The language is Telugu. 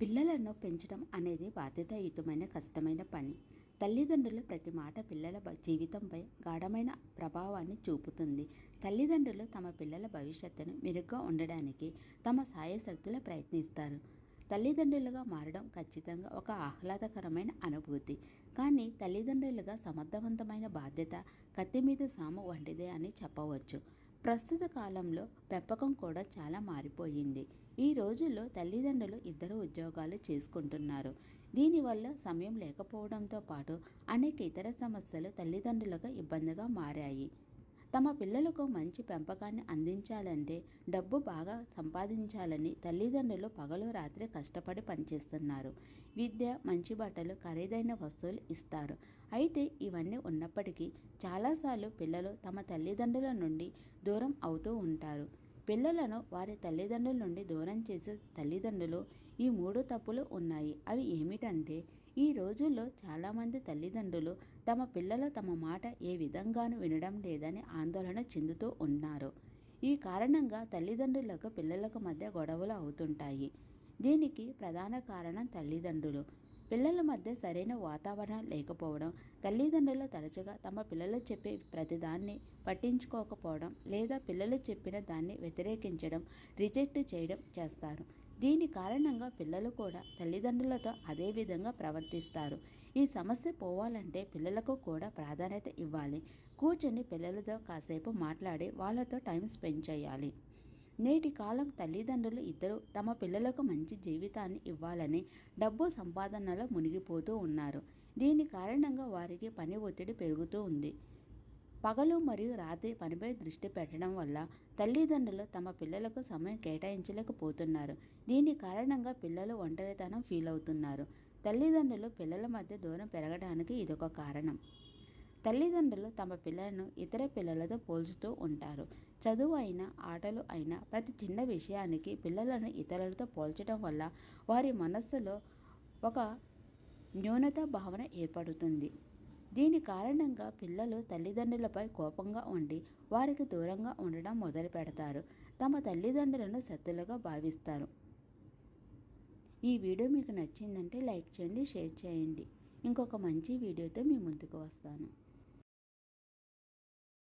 పిల్లలను పెంచడం అనేది బాధ్యతాయుతమైన కష్టమైన పని. తల్లిదండ్రుల ప్రతి మాట పిల్లల జీవితంపై గాఢమైన ప్రభావాన్ని చూపుతుంది. తల్లిదండ్రులు తమ పిల్లల భవిష్యత్తును మెరుగ్గా ఉండడానికి తమ సాయశక్తులు ప్రయత్నిస్తారు. తల్లిదండ్రులుగా మారడం ఖచ్చితంగా ఒక ఆహ్లాదకరమైన అనుభూతి. కానీ తల్లిదండ్రులుగా సమర్థవంతమైన బాధ్యత కత్తి మీద సాము వంటిదే అని చెప్పవచ్చు. ప్రస్తుత కాలంలో పెంపకం కూడా చాలా మారిపోయింది. ఈ రోజుల్లో తల్లిదండ్రులు ఇద్దరు ఉద్యోగాలు చేసుకుంటున్నారు. దీనివల్ల సమయం లేకపోవడంతో పాటు అనేక ఇతర సమస్యలు తల్లిదండ్రులకు ఇబ్బందిగా మారాయి. తమ పిల్లలకు మంచి పెంపకాన్ని అందించాలంటే డబ్బు బాగా సంపాదించాలని తల్లిదండ్రులు పగలు రాత్రి కష్టపడి పనిచేస్తున్నారు. విద్య మంచి బట్టలు ఖరీదైన వస్తువులు ఇస్తారు. అయితే ఇవన్నీ ఉన్నప్పటికీ చాలాసార్లు పిల్లలు తమ తల్లిదండ్రుల నుండి దూరం అవుతూ ఉంటారు. పిల్లలను వారి తల్లిదండ్రుల నుండి దూరం చేసే తల్లిదండ్రులు ఈ మూడు తప్పులు ఉన్నాయి. అవి ఏమిటంటే ఈ రోజుల్లో చాలామంది తల్లిదండ్రులు తమ పిల్లలు తమ మాట ఏ విధంగానూ వినడం లేదని ఆందోళన చెందుతూ ఉన్నారు. ఈ కారణంగా తల్లిదండ్రులకు పిల్లలకు మధ్య గొడవలు అవుతుంటాయి. దీనికి ప్రధాన కారణం తల్లిదండ్రులు. పిల్లల మధ్య సరైన వాతావరణం లేకపోవడం తల్లిదండ్రులు తరచుగా తమ పిల్లలు చెప్పే ప్రతిదాన్ని పట్టించుకోకపోవడం లేదా పిల్లలు చెప్పిన దాన్ని వ్యతిరేకించడం రిజెక్ట్ చేయడం చేస్తారు. దీని కారణంగా పిల్లలు కూడా తల్లిదండ్రులతో అదే విధంగా ప్రవర్తిస్తారు. ఈ సమస్య పోవాలంటే పిల్లలకు కూడా ప్రాధాన్యత ఇవ్వాలి. కూర్చొని పిల్లలతో కాసేపు మాట్లాడి వాళ్ళతో టైం స్పెండ్ చేయాలి. నేటి కాలం తల్లిదండ్రులు ఇద్దరు తమ పిల్లలకు మంచి జీవితాన్ని ఇవ్వాలని డబ్బు సంపాదనలో మునిగిపోతూ ఉన్నారు. దీని కారణంగా వారికి పని ఒత్తిడి పెరుగుతూ ఉంది. పగలు మరియు రాత్రి పనిపై దృష్టి పెట్టడం వల్ల తల్లిదండ్రులు తమ పిల్లలకు సమయం కేటాయించలేకపోతున్నారు. దీని కారణంగా పిల్లలు ఒంటరితనం ఫీల్ అవుతున్నారు తల్లిదండ్రులు పిల్లల మధ్య దూరం పెరగడానికి ఇదొక కారణం. తల్లిదండ్రులు తమ పిల్లలను ఇతర పిల్లలతో పోల్చుతూ ఉంటారు. చదువు అయినా ఆటలు అయినా ప్రతి చిన్న విషయానికి పిల్లలను ఇతరులతో పోల్చడం వల్ల వారి మనస్సులో ఒక న్యూనత భావన ఏర్పడుతుంది. దీని కారణంగా పిల్లలు తల్లిదండ్రులపై కోపంగా ఉండి వారికి దూరంగా ఉండడం మొదలు పెడతారు. తమ తల్లిదండ్రులను శత్రులుగా భావిస్తారు. ఈ వీడియో మీకు నచ్చిందంటే లైక్ చేయండి షేర్ చేయండి. ఇంకొక మంచి వీడియోతో మీ ముందుకు వస్తాను.